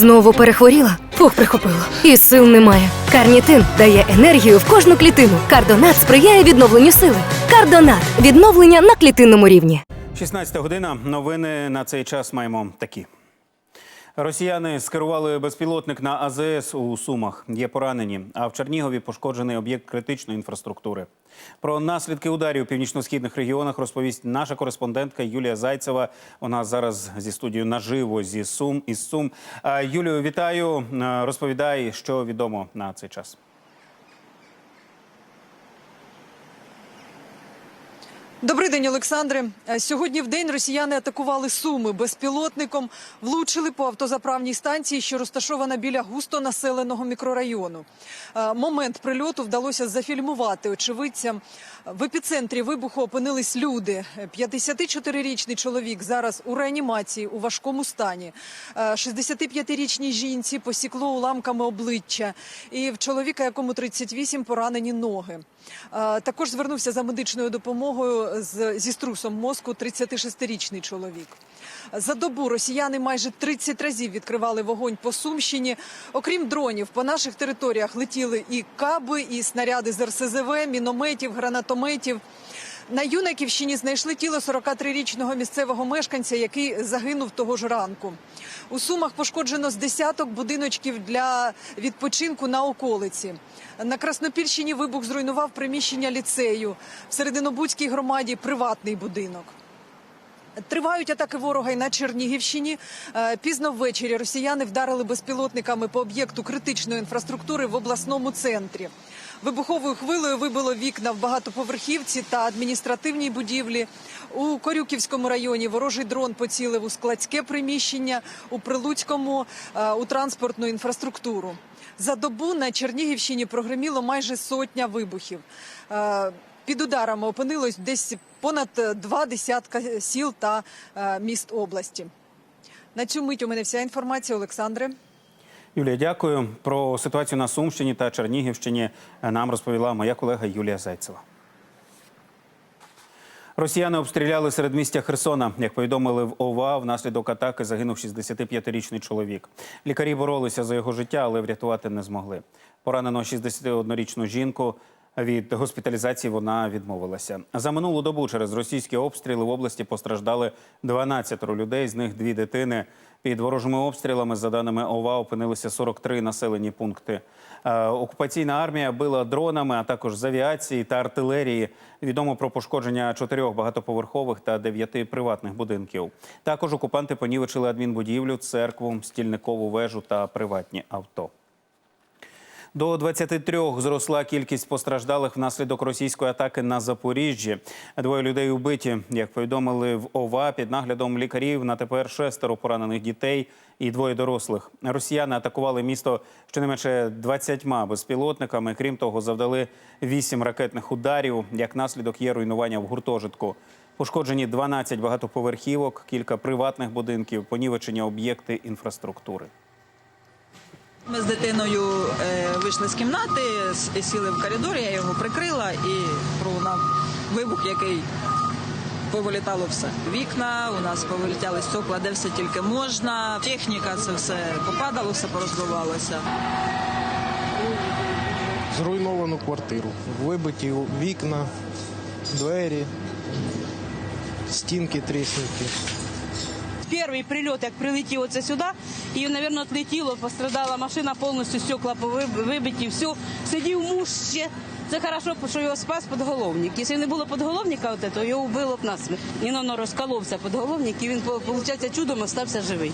Знову перехворіла, фух прихопило. І сил немає. Карнітин дає енергію в кожну клітину. Кардонат сприяє відновленню сили. Кардонат відновлення на клітинному рівні. 16 година. Новини на цей час маємо такі. Росіяни скерували безпілотник на АЗС у Сумах. Є поранені. А в Чернігові пошкоджений об'єкт критичної інфраструктури. Про наслідки ударів у північно-східних регіонах розповість наша кореспондентка Юлія Зайцева. Вона зараз зі студією наживо зі Сум із Сум. Юлію, вітаю. Розповідай, що відомо на цей час. Добрий день, Олександре. Е, Сьогодні в день росіяни атакували Суми безпілотником, влучили по автозаправній станції, що розташована біля густонаселеного мікрорайону. Е, Момент прильоту вдалося зафільмувати очевидцям. В епіцентрі вибуху опинились люди. 54-річний чоловік зараз у реанімації у важкому стані. Е, 65-річній жінці посікло уламками обличчя. І в чоловіка, якому 38, поранені ноги. Е, Також звернувся за медичною допомогою з, зі струсом мозку 36-річний чоловік. За добу росіяни майже 30 разів відкривали вогонь по Сумщині. Окрім дронів, по наших територіях летіли і каби, і снаряди з РСЗВ, мінометів, гранатометів. На Юнаківщині знайшли тіло 43-річного місцевого мешканця, який загинув того ж ранку. У Сумах пошкоджено з десяток будиночків для відпочинку на околиці. На Краснопільщині вибух зруйнував приміщення ліцею. В Серединобудській громаді приватний будинок. Тривають атаки ворога й на Чернігівщині. Е, Пізно ввечері росіяни вдарили безпілотниками по об'єкту критичної інфраструктури в обласному центрі. Вибуховою хвилею вибило вікна в багатоповерхівці та адміністративній будівлі. У Корюківському районі ворожий дрон поцілив у складське приміщення, у Прилуцькому е, у транспортну інфраструктуру. За добу на Чернігівщині прогреміло майже сотня вибухів. Е, Під ударами опинилось десь понад е, два десятка сіл та міст області. На цю мить у мене вся інформація, Олександре. Юлія, дякую. Про ситуацію на Сумщині та Чернігівщині нам розповіла моя колега Юлія Зайцева. Росіяни обстріляли середмістя Херсона. Як повідомили в ОВА, внаслідок атаки загинув 65-річний чоловік. Лікарі боролися за його життя, але врятувати не змогли. Поранено 61-річну жінку. Від госпіталізації вона відмовилася. За минулу добу через російські обстріли в області постраждали 12 людей, з них дві дитини. Під ворожими обстрілами, за даними ОВА, опинилися 43 населені пункти. Е, Окупаційна армія била дронами, а також з авіації та артилерії. Відомо про пошкодження чотирьох багатоповерхових та дев'яти приватних будинків. Також окупанти понівечили адмінбудівлю, церкву, стільникову вежу та приватні авто. До 23 зросла кількість постраждалих внаслідок російської атаки на Запоріжжі. Двоє людей убиті. Як повідомили в ОВА, під наглядом лікарів на тепер шестеро поранених дітей і двоє дорослих. Росіяни атакували місто щонайменше 20 безпілотниками. Крім того, завдали 8 ракетних ударів. Як наслідок є руйнування в гуртожитку. Пошкоджені 12 багатоповерхівок, кілька приватних будинків, понівечені об'єкти інфраструктури. Ми з дитиною е, вийшли з кімнати, сіли в коридорі, я його прикрила і пролунав вибух, який повилітало все. Вікна, у нас повилітали стекла, де все тільки можна. Техніка це все попадало, все порозбивалося. зруйновану квартиру. Вибиті вікна, двері, стінки тріснуті. Перший прильот, як прилетів оце сюди, і, мабуть, відлетіло, пострадала машина, повністю стекла вибиті, все. Сидів муж ще. Це хорошо, що його спас подголовник. Якщо не було подголовника, от, то його вбило б нас. Він воно розколовся подголовник, і він, виходить, чудом остався живий.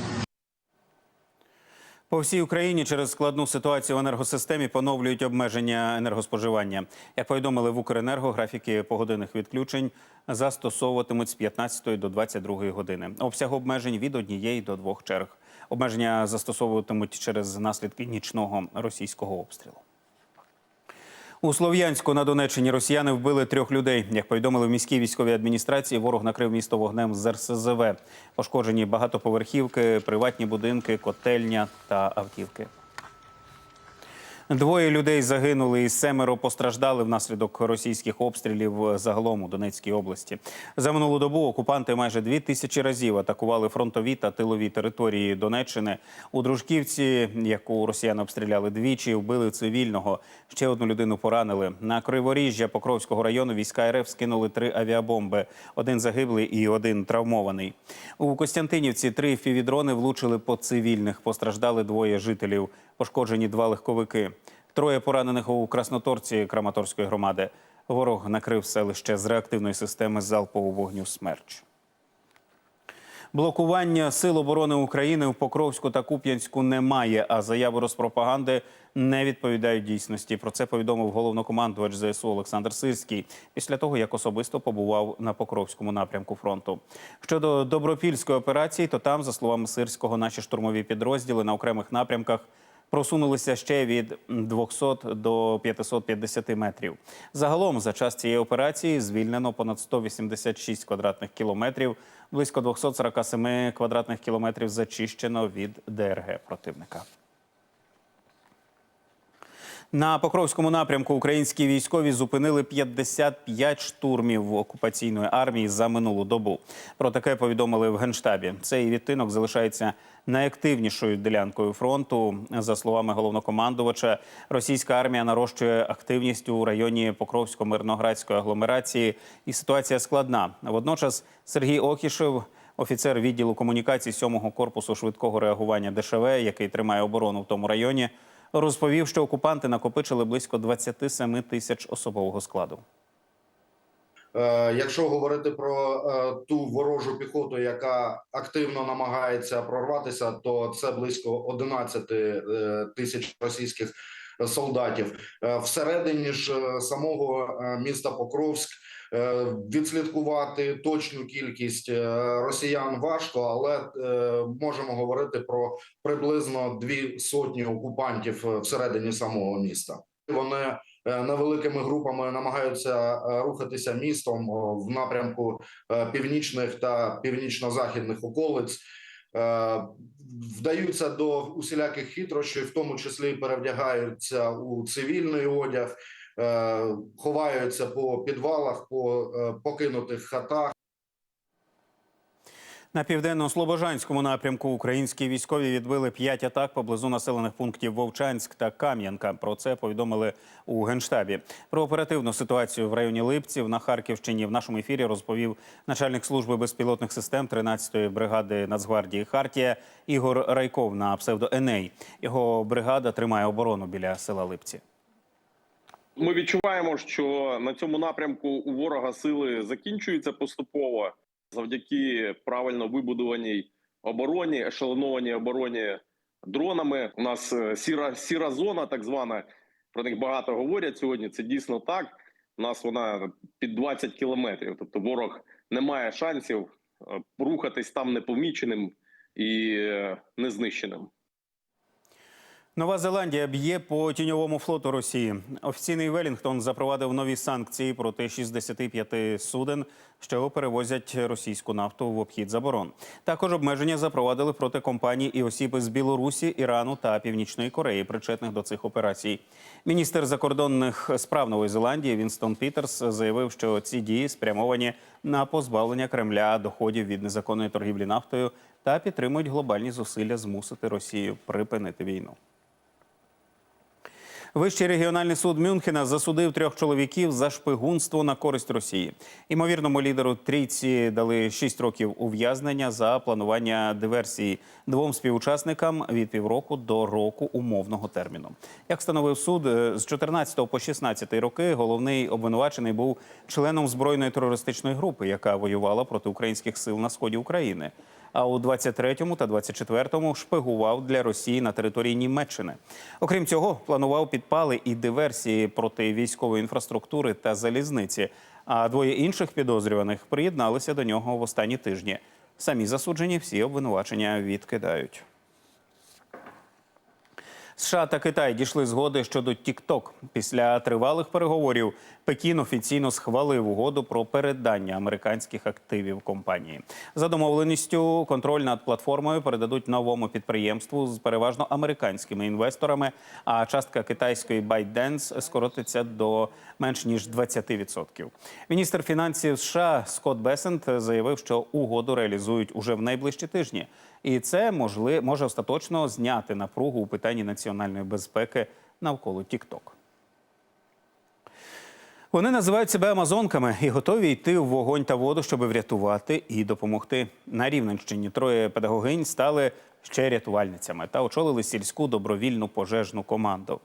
По всій Україні через складну ситуацію в енергосистемі поновлюють обмеження енергоспоживання. Як повідомили в Укренерго, графіки погодинних відключень застосовуватимуть з 15 до 22 години. Обсяг обмежень від однієї до двох черг. Обмеження застосовуватимуть через наслідки нічного російського обстрілу. У Слов'янську на Донеччині росіяни вбили трьох людей. Як повідомили в міській військовій адміністрації, ворог накрив місто вогнем з РСЗВ. Пошкоджені багатоповерхівки, приватні будинки, котельня та автівки. Двоє людей загинули і семеро постраждали внаслідок російських обстрілів загалом у Донецькій області. За минулу добу окупанти майже дві тисячі разів атакували фронтові та тилові території Донеччини. У Дружківці, яку росіяни обстріляли двічі, вбили цивільного. Ще одну людину поранили. На Криворіжжя Покровського району війська РФ скинули три авіабомби. Один загиблий і один травмований. У Костянтинівці три фівідрони влучили по цивільних. Постраждали двоє жителів. Пошкоджені два легковики. Троє поранених у Красноторці Краматорської громади. Ворог накрив селище з реактивної системи залпового вогню «Смерч». Блокування сил оборони України в Покровську та Куп'янську немає, а заяви розпропаганди не відповідають дійсності. Про це повідомив головнокомандувач ЗСУ Олександр Сирський після того, як особисто побував на Покровському напрямку фронту. Щодо добропільської операції, то там, за словами Сирського, наші штурмові підрозділи на окремих напрямках просунулися ще від 200 до 550 метрів. Загалом за час цієї операції звільнено понад 186 квадратних кілометрів, близько 247 квадратних кілометрів зачищено від ДРГ противника. На Покровському напрямку українські військові зупинили 55 штурмів окупаційної армії за минулу добу. Про таке повідомили в генштабі. Цей відтинок залишається найактивнішою ділянкою фронту. За словами головнокомандувача, російська армія нарощує активність у районі Покровсько-Мирноградської агломерації, і ситуація складна. Водночас Сергій Окішев. Офіцер відділу комунікацій 7-го корпусу швидкого реагування ДШВ, який тримає оборону в тому районі, розповів, що окупанти накопичили близько 27 тисяч особового складу. Е, Якщо говорити про е, ту ворожу піхоту, яка активно намагається прорватися, то це близько 11 е, тисяч російських солдатів. Е, Всередині ж е, самого е, міста Покровськ відслідкувати точну кількість росіян важко, але можемо говорити про приблизно дві сотні окупантів всередині самого міста. Вони невеликими групами намагаються рухатися містом в напрямку північних та північно-західних околиць. Вдаються до усіляких хитрощів, в тому числі перевдягаються у цивільний одяг, е, ховаються по підвалах, по е, покинутих хатах. На південно-слобожанському напрямку українські військові відбили п'ять атак поблизу населених пунктів Вовчанськ та Кам'янка. Про це повідомили у генштабі. Про оперативну ситуацію в районі Липців на Харківщині в нашому ефірі розповів начальник служби безпілотних систем 13-ї бригади Нацгвардії Хартія Ігор Райков на псевдо Еней. Його бригада тримає оборону біля села Липці. Ми відчуваємо, що на цьому напрямку у ворога сили закінчуються поступово завдяки правильно вибудованій обороні, ешелонованій обороні дронами. У нас е, сіра сіра зона, так звана. Про них багато говорять сьогодні. Це дійсно так. У нас вона під 20 кілометрів. Тобто ворог не має шансів е, рухатись там непоміченим і е, незнищеним. Нова Зеландія б'є по тіньовому флоту Росії. Офіційний Велінгтон запровадив нові санкції проти 65 суден, що перевозять російську нафту в обхід заборон. Також обмеження запровадили проти компаній і осіб з Білорусі, Ірану та Північної Кореї, причетних до цих операцій. Міністр закордонних справ Нової Зеландії Вінстон Пітерс заявив, що ці дії спрямовані на позбавлення Кремля доходів від незаконної торгівлі нафтою та підтримують глобальні зусилля змусити Росію припинити війну. Вищий регіональний суд Мюнхена засудив трьох чоловіків за шпигунство на користь Росії. Імовірному лідеру трійці дали шість років ув'язнення за планування диверсії двом співучасникам від півроку до року умовного терміну. Як встановив суд, е, з 14 по 16 роки головний обвинувачений був членом збройної терористичної групи, яка воювала проти українських сил на сході України а у 23-му та 24-му шпигував для Росії на території Німеччини. Окрім цього, планував підпали і диверсії проти військової інфраструктури та залізниці. А двоє інших підозрюваних приєдналися до нього в останні тижні. Самі засуджені всі обвинувачення відкидають. США та Китай дійшли згоди щодо TikTok. Після тривалих переговорів Пекін офіційно схвалив угоду про передання американських активів компанії. За домовленістю, контроль над платформою передадуть новому підприємству з переважно американськими інвесторами. А частка китайської ByteDance скоротиться до менш ніж 20%. Міністр фінансів США Скотт Бесент заявив, що угоду реалізують уже в найближчі тижні, і це можли, може остаточно зняти напругу у питанні національної безпеки навколо TikTok. Вони називають себе амазонками і готові йти в вогонь та воду, щоб врятувати і допомогти. На Рівненщині троє педагогинь стали ще рятувальницями та очолили сільську добровільну пожежну команду.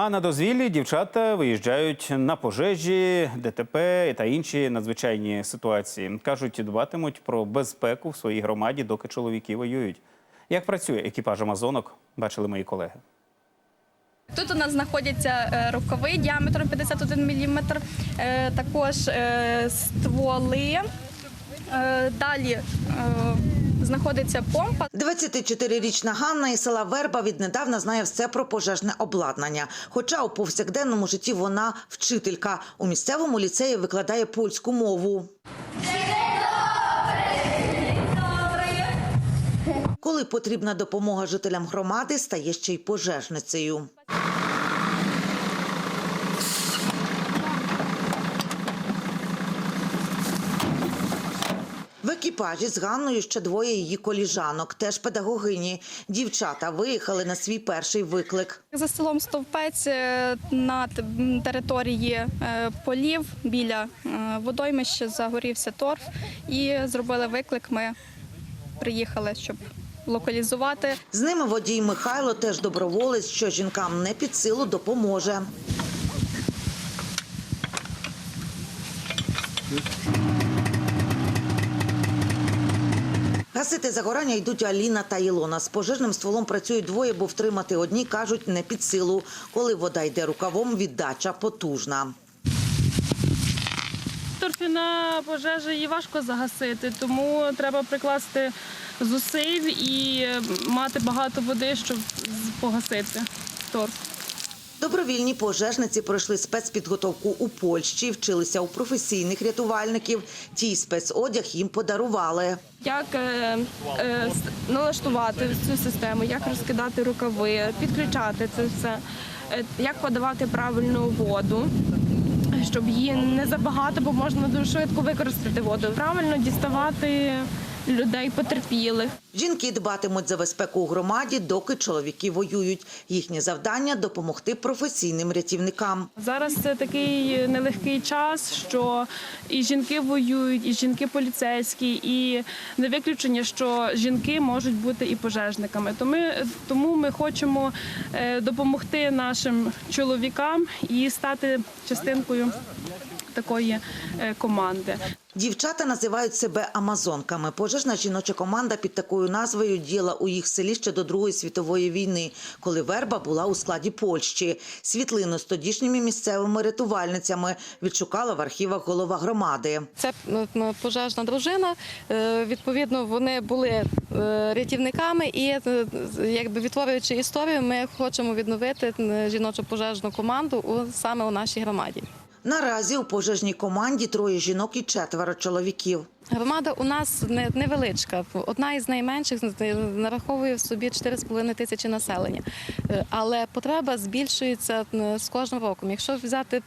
А на дозвіллі дівчата виїжджають на пожежі, ДТП та інші надзвичайні ситуації. Кажуть, дбатимуть про безпеку в своїй громаді, доки чоловіки воюють. Як працює екіпаж Амазонок, бачили мої колеги. Тут у нас знаходяться е, рукави діаметром 51 мм, також е, стволи. Е, Далі е, знаходиться помпа. 24-річна Ганна із села Верба віднедавна знає все про пожежне обладнання. Хоча у повсякденному житті вона вчителька. У місцевому ліцеї викладає польську мову. Коли потрібна допомога жителям громади, стає ще й пожежницею. В екіпажі з Ганною ще двоє її коліжанок, теж педагогині. Дівчата виїхали на свій перший виклик. За селом Стовпець е, на території е, полів біля е, водоймища загорівся торф і зробили виклик. Ми приїхали, щоб локалізувати. З ними водій Михайло теж доброволець, що жінкам не під силу допоможе. Гасити загорання йдуть Аліна та Ілона. З пожежним стволом працюють двоє, бо втримати одні кажуть не під силу. Коли вода йде рукавом, віддача потужна. Торфяна пожежа її важко загасити, тому треба прикласти зусиль і мати багато води, щоб погасити торф. Добровільні пожежниці пройшли спецпідготовку у Польщі, вчилися у професійних рятувальників. Ті спецодяг їм подарували. Як е, е, налаштувати цю систему, як розкидати рукави, підключати це все, е, як подавати правильну воду. Щоб її не забагато, бо можна дуже швидко використати воду. Правильно діставати людей потерпілих. Жінки дбатимуть за безпеку у громаді, доки чоловіки воюють. Їхнє завдання допомогти професійним рятівникам. Зараз це такий нелегкий час, що і жінки воюють, і жінки поліцейські, і не виключення, що жінки можуть бути і пожежниками. То ми, тому ми хочемо е, допомогти нашим чоловікам і стати частинкою такої е, команди. Дівчата називають себе амазонками. Пожежна жіноча команда під такою назвою діяла у їх селі ще до Другої світової війни, коли верба була у складі Польщі. Світлину з тодішніми місцевими рятувальницями відшукала в архівах голова громади. Це пожежна дружина. Е, Відповідно, вони були е, рятівниками, і якби відтворюючи історію, ми хочемо відновити жіночу пожежну команду у саме у нашій громаді. Наразі у пожежній команді троє жінок і четверо чоловіків. Громада у нас не- невеличка, одна із найменших нараховує в собі 4,5 тисячі населення. Е, Але потреба збільшується з кожним роком. Якщо взяти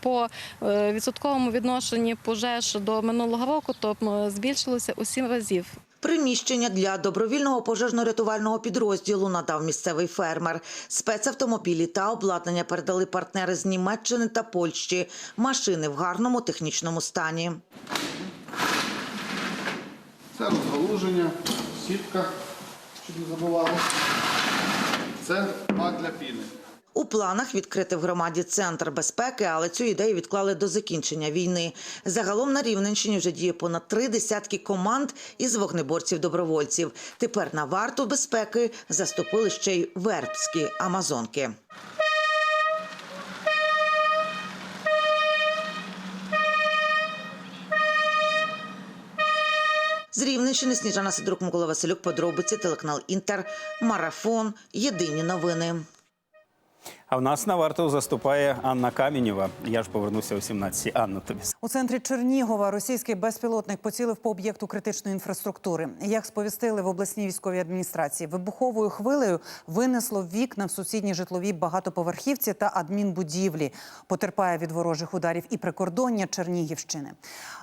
по е, відсотковому відношенні пожеж до минулого року, то збільшилося у сім разів. Приміщення для добровільного пожежно-рятувального підрозділу надав місцевий фермер. Спецавтомобілі та обладнання передали партнери з Німеччини та Польщі. Машини в гарному технічному стані. Це розгалуження, сітка, щоб не забували. Це пак для піни. У планах відкрити в громаді центр безпеки, але цю ідею відклали до закінчення війни. Загалом на Рівненщині вже діє понад три десятки команд із вогнеборців-добровольців. Тепер на варту безпеки заступили ще й вербські амазонки. З Рівненщини Сніжана Сидорук, Микола Василюк, подробиці, телеканал Інтер, Марафон, Єдині новини. А в нас на варту заступає Анна Камінєва. Я ж повернуся о 17 Анна, тобі У центрі Чернігова російський безпілотник поцілив по об'єкту критичної інфраструктури. Як сповістили в обласній військовій адміністрації, вибуховою хвилею винесло вікна в сусідній житловій багатоповерхівці та адмінбудівлі. Потерпає від ворожих ударів і прикордоння Чернігівщини.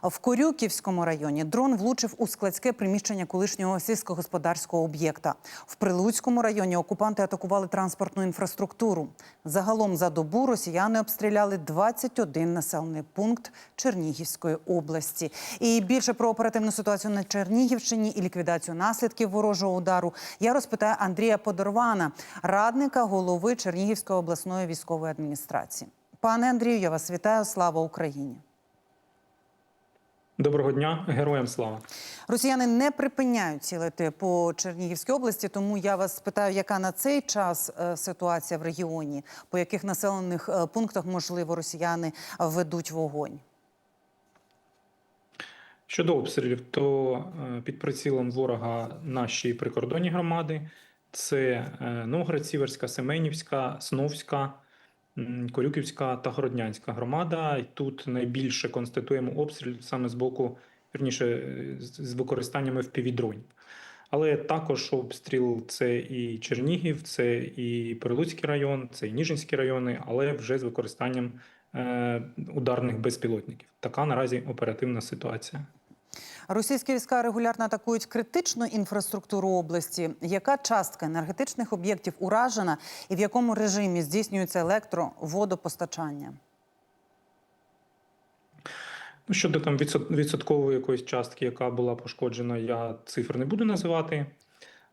В Корюківському районі дрон влучив у складське приміщення колишнього сільськогосподарського об'єкта. В Прилуцькому районі окупанти атакували транспортну інфраструктуру. Загалом за добу росіяни обстріляли 21 населений пункт Чернігівської області. І більше про оперативну ситуацію на Чернігівщині і ліквідацію наслідків ворожого удару я розпитаю Андрія Подорвана, радника голови Чернігівської обласної військової адміністрації. Пане Андрію, я вас вітаю. Слава Україні! Доброго дня, героям слава. Росіяни не припиняють цілити по Чернігівській області, тому я вас питаю, яка на цей час е, ситуація в регіоні, по яких населених е, пунктах можливо росіяни ведуть вогонь. Щодо обстрілів, то е, під прицілом ворога наші прикордонні громади це Новгород, Сіверська, Семенівська, Сновська, Корюківська та Городнянська громада. І тут найбільше констатуємо обстріл саме з боку, вірніше, е, з з використанням FPV-дронів. Але також обстріл це і Чернігів, це і Прилуцький район, це і Ніжинські райони, але вже з використанням е, ударних безпілотників. Така наразі оперативна ситуація. Російські війська регулярно атакують критичну інфраструктуру області. Яка частка енергетичних об'єктів уражена і в якому режимі здійснюється електро-водопостачання? Ну, щодо там відсоткової якоїсь частки, яка була пошкоджена, я цифр не буду називати.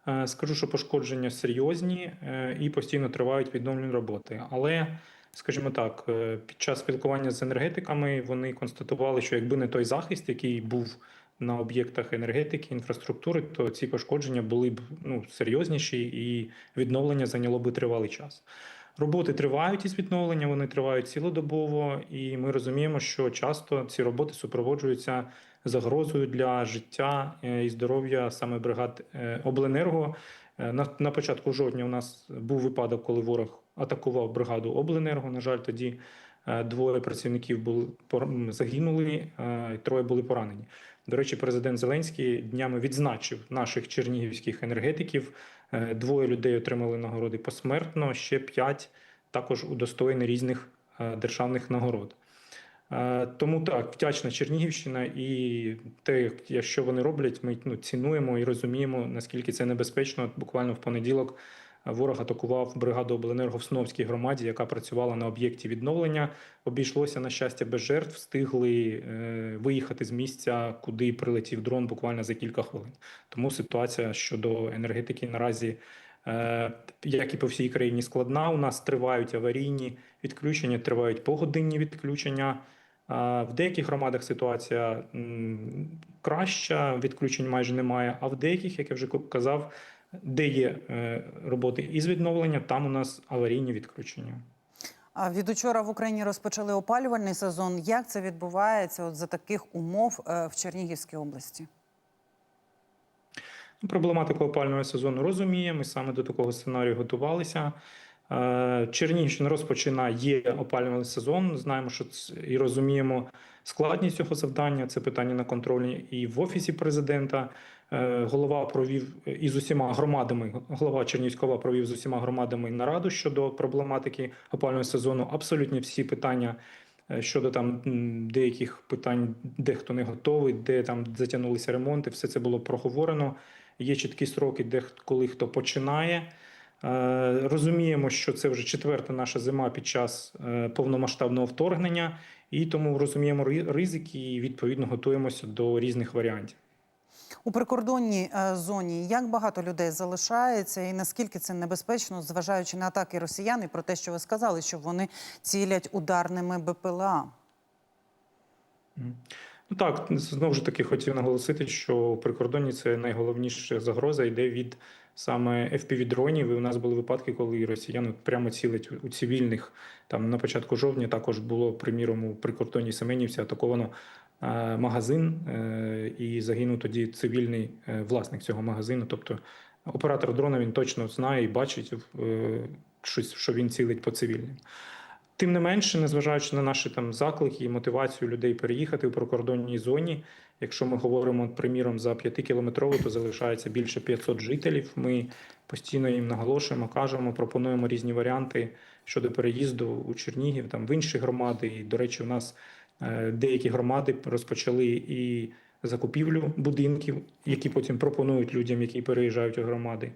Е, Скажу, що пошкодження серйозні е, і постійно тривають відновлені роботи. Але, скажімо так, е, під час спілкування з енергетиками вони констатували, що якби не той захист, який був на об'єктах енергетики, інфраструктури, то ці пошкодження були б ну, серйозніші і відновлення зайняло би тривалий час. Роботи тривають із відновлення, вони тривають цілодобово, і ми розуміємо, що часто ці роботи супроводжуються загрозою для життя е, і здоров'я саме бригад е, обленерго. Е, На, на початку жовтня у нас був випадок, коли ворог атакував бригаду обленерго. На жаль, тоді двоє працівників були загинули, троє були поранені. До речі, президент Зеленський днями відзначив наших чернігівських енергетиків. Е, Двоє людей отримали нагороди посмертно, ще п'ять також удостоєні різних е, державних нагород. Е, Тому так, вдячна Чернігівщина і те, що вони роблять, ми ну, цінуємо і розуміємо, наскільки це небезпечно. Буквально в понеділок ворог атакував бригаду обленерго в Сновській громаді, яка працювала на об'єкті відновлення. Обійшлося на щастя без жертв. Встигли е, виїхати з місця, куди прилетів дрон буквально за кілька хвилин. Тому ситуація щодо енергетики наразі, е, як і по всій країні, складна. У нас тривають аварійні відключення, тривають погодинні відключення. А В деяких громадах ситуація краща, відключень майже немає. А в деяких, як я вже казав, де є е, роботи із відновлення, там у нас аварійні відключення. А від учора в Україні розпочали опалювальний сезон. Як це відбувається от за таких умов е, в Чернігівській області? Ну, Проблематику опального сезону розуміємо. Ми саме до такого сценарію готувалися. Е, Чернігівщина розпочинає опалювальний сезон. Знаємо, що і розуміємо складність цього завдання. Це питання на контролі і в офісі президента. Е, Голова провів із усіма громадами. Голова Чернігівського провів з усіма громадами нараду щодо проблематики опалювального сезону. Абсолютно всі питання е, щодо там деяких питань, де хто не готовий, де там затягнулися ремонти. Все це було проговорено. Є чіткі строки, де коли хто починає. Е, Розуміємо, що це вже четверта наша зима під час е, повномасштабного вторгнення, і тому розуміємо ризики і відповідно готуємося до різних варіантів. У прикордонній е, зоні як багато людей залишається, і наскільки це небезпечно, зважаючи на атаки росіян і про те, що ви сказали, що вони цілять ударними БПЛА? Ну так, знову ж таки хотів наголосити, що у прикордонні це найголовніша загроза йде від саме FPV-дронів. І у нас були випадки, коли росіяни прямо цілять у цивільних. Там на початку жовтня також було, приміром, у прикордонній Семенівці атаковано магазин, е, і загинув тоді цивільний е, власник цього магазину. Тобто оператор дрона він точно знає і бачить, е, щось, що він цілить по цивільним. Тим не менше, незважаючи на наші там заклики і мотивацію людей переїхати в прикордонній зоні, якщо ми говоримо, приміром, за 5-кілометрову, то залишається більше 500 жителів. Ми постійно їм наголошуємо, кажемо, пропонуємо різні варіанти щодо переїзду у Чернігів, там в інші громади. І, до речі, у нас е, деякі громади розпочали і закупівлю будинків, які потім пропонують людям, які переїжджають у громади.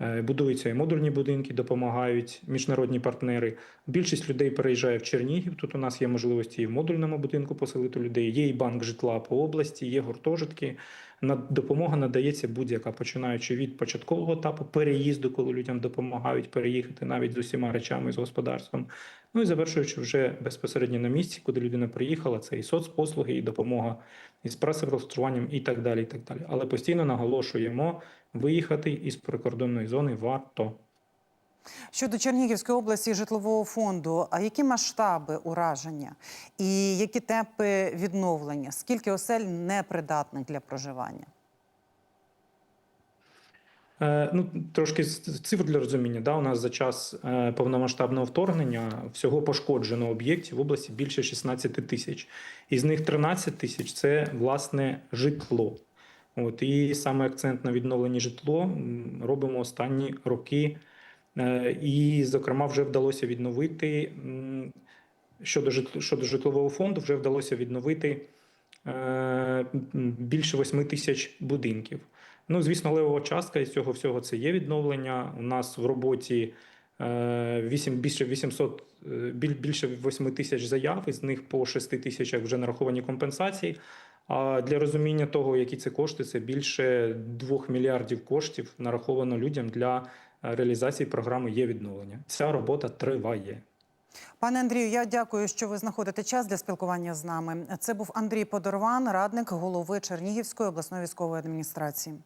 Е, Будуються і модульні будинки, допомагають міжнародні партнери. Більшість людей переїжджає в Чернігів. Тут у нас є можливості і в модульному будинку поселити людей. Є і банк житла по області, є гуртожитки. Допомога надається будь-яка, починаючи від початкового етапу переїзду, коли людям допомагають переїхати навіть з усіма речами з господарством. Ну і завершуючи вже безпосередньо на місці, куди людина приїхала, це і соцпослуги, і допомога із працевлаштуванням, і так далі. і так далі. Але постійно наголошуємо виїхати із прикордонної зони варто. Щодо Чернігівської області і житлового фонду, а які масштаби ураження і які темпи відновлення? Скільки осель непридатних для проживання? Е, Ну, трошки цифр для розуміння. Да, у нас за час е, повномасштабного вторгнення всього пошкоджено об'єктів в області більше 16 тисяч. Із них 13 тисяч це власне житло. От і саме акцент на відновленні житло робимо останні роки. Е, І, зокрема, вже вдалося відновити щодо щодо житлового фонду, вже вдалося відновити е, більше 8 тисяч будинків. Ну, звісно, левова частка із цього всього це є відновлення. У нас в роботі е, 8, більше 800, е, більше 8 тисяч заяв, із них по 6 тисячах вже нараховані компенсації. А для розуміння того, які це кошти, це більше 2 мільярдів коштів нараховано людям для е, реалізації програми є відновлення. Ця робота триває. Пане Андрію, я дякую, що ви знаходите час для спілкування з нами. Це був Андрій Подорван, радник голови Чернігівської обласної військової адміністрації.